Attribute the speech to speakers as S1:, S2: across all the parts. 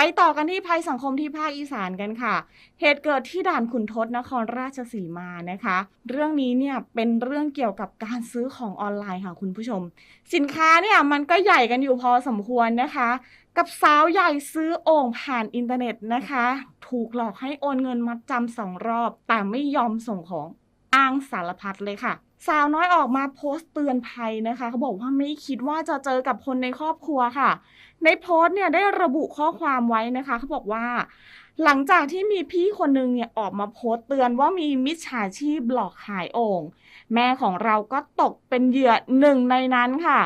S1: ไปต่อกันที่ภัยสังคมที่ภาคอีสานกันค่ะ เหตุเกิดที่ด่านขุนทดนครราชสีมานะคะ เรื่องนี้เนี่ยเป็นเรื่องเกี่ยวกับการซื้อของออนไลน์ค่ะคุณผู้ชม สินค้าเนี่ยมันก็ใหญ่กันอยู่พอสมควรนะคะ กับสาวใหญ่ซื้อโอ่งผ่านอินเทอร์เน็ตนะคะ ถูกหลอกให้โอนเงินมัดจำสองรอบ แต่ไม่ยอมส่งของอ้างสารพัดเลยค่ะ สาวน้อยออกมาโพสต์เตือนภัยนะคะเขาบอกว่าไม่คิดว่าจะเจอกับคนในครอบครัวค่ะ ในโพสต์เนี่ยได้ระบุข้อความไว้นะคะเขาบอกว่า หลังจากที่มีพี่คนนึงเนี่ยออกมาโพสต์เตือนว่ามีมิจฉาชีพหลอกขายโอ่งแม่ของเราก็ตกเป็นเหยื่อหนึ่งในนั้นค่ะ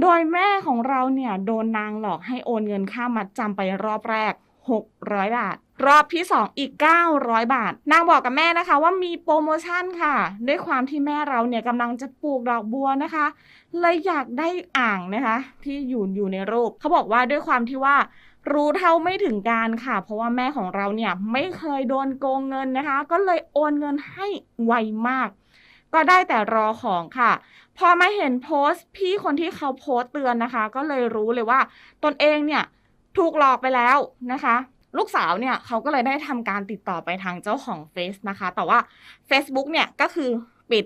S1: โดยแม่ของเราเนี่ยโดนนางหลอกให้โอนเงินค่ามัดจำไปรอบแรก 600 บาท รอบที่ 2 อีก 900 บาท นางบอกกับแม่นะคะว่ามีโปรโมชั่นค่ะ ด้วยความที่แม่เราเนี่ยกำลังจะปลูกดอกบัวนะคะ เลยอยากได้อ่างนะคะ ที่อยู่อยู่ในรูปเขาบอกว่าด้วยความที่ว่ารู้เท่าไม่ถึงการค่ะ เพราะว่าแม่ของเราเนี่ยไม่เคยโดนโกงเงินนะคะ ก็เลยโอนเงินให้ไวมาก ก็ได้แต่รอของค่ะ พอมาเห็นโพสต์พี่คนที่เขาโพสต์เตือนนะคะ ก็เลยรู้เลยว่า ตนเองเนี่ยถูกหลอกไปแล้วนะคะ ลูกสาวเนี่ยเขาก็เลยได้ทำการติดต่อไปทางเจ้าของเฟซนะคะ แต่ว่า Facebook เนี่ยก็คือปิด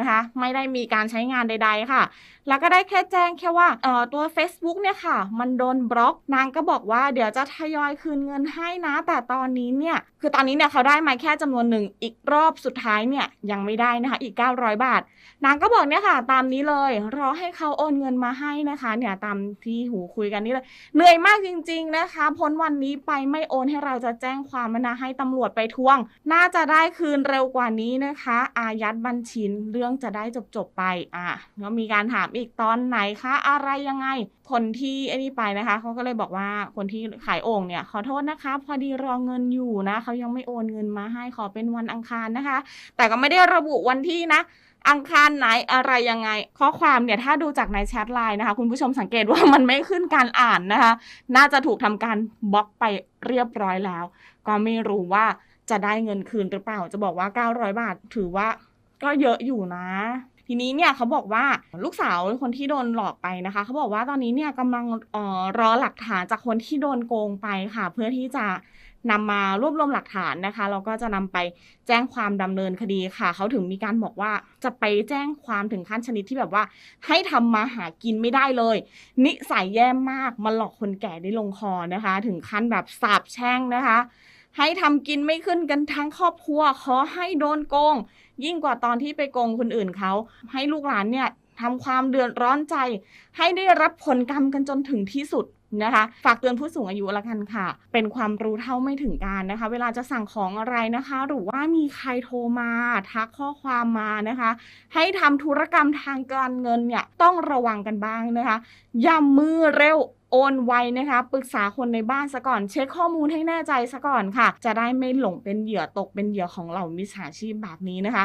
S1: นะคะ ไม่ได้มีการใช้งานใด ๆ ค่ะ แล้วก็ได้แค่แจ้งแค่ว่าเอ่อตัว Facebook เนี่ยค่ะ มันโดนบล็อกนางก็บอกว่าเดี๋ยวจะทยอยคืนเงินให้นะ แต่ตอนนี้เนี่ย คือตอนนี้เนี่ยเขาได้มาแค่จำนวนหนึ่งอีกรอบสุดท้ายเนี่ยยังไม่ได้นะคะอีก 900 บาท นางก็บอกเนี่ยค่ะ ตามนี้เลยรอให้เขาโอนเงินมาให้นะคะเนี่ยตามที่หูคุยกันนี่เลยเหนื่อยมากจริง ๆนะคะ พ้นวันนี้ไปไม่โอนให้เราจะแจ้งความนะให้ตำรวจไปทวง น่าจะได้คืนเร็วกว่านี้นะคะ อายัดบัญชีเรื่องจะได้จบๆไปอะแล้วมีการถามอีกตอนไหนคะ อะไรยังไง คนที่ไอ้นี่ไปนะคะเขาก็เลยบอกว่าคนที่ขายโอ่งเนี่ยขอโทษนะคะ พอดีรอเงินอยู่นะเขายังไม่โอนเงินมาให้ขอเป็นวันอังคารนะคะ แต่ก็ไม่ได้ระบุวันที่นะอังคารไหนอะไรยังไง ข้อความเนี่ยถ้าดูจากในแชทไลน์นะคะ คุณผู้ชมสังเกตว่ามันไม่ขึ้นการอ่านนะคะ น่าจะถูกทำการบล็อกไปเรียบร้อยแล้ว ก็ไม่รู้ว่าจะได้เงินคืนหรือเปล่า จะบอกว่า 900 บาท ถือว่า ก็เยอะอยู่นะ ทีนี้เนี่ยเขาบอกว่าลูกสาวคนที่โดนหลอกไปนะคะ เขาบอกว่าตอนนี้เนี่ยกำลังออรอหลักฐานจากคนที่โดนโกงไปค่ะ เพื่อที่จะนำมารวบรวมหลักฐานนะคะแล้วก็จะนำไปแจ้งความดำเนินคดีค่ะ เขาถึงมีการบอกว่าจะไปแจ้งความถึงขั้นชนิดที่แบบว่า ให้ทำมาหากินไม่ได้เลย นิสัยแย่มากมาหลอกคนแก่ได้ลงคอนะคะ ถึงขั้นแบบสาบแช่งนะคะ ให้ทำกินไม่ขึ้นกันทั้งครอบครัว ขอให้โดนโกง ยิ่งกว่าตอนที่ไปโกงคนอื่นเขา ให้ลูกหลานเนี่ยทำความเดือดร้อนใจ ให้ได้รับผลกรรมกันจนถึงที่สุด นะคะ ฝากเตือนผู้สูงอายุละกันค่ะ เป็นความรู้เท่าไม่ถึงการนะคะ เวลาจะสั่งของอะไรนะคะ หรือว่ามีใครโทรมาทักข้อความมานะคะ ให้ทำธุรกรรมทางการเงินเนี่ยต้องระวังกันบ้างนะคะอย่ามือเร็วโอนไวนะคะปรึกษาคนในบ้านซะก่อน เช็คข้อมูลให้แน่ใจซะก่อนค่ะ จะได้ไม่หลงเป็นเหยื่อตกเป็นเหยื่อของเหล่ามิจฉาชีพแบบนี้นะคะ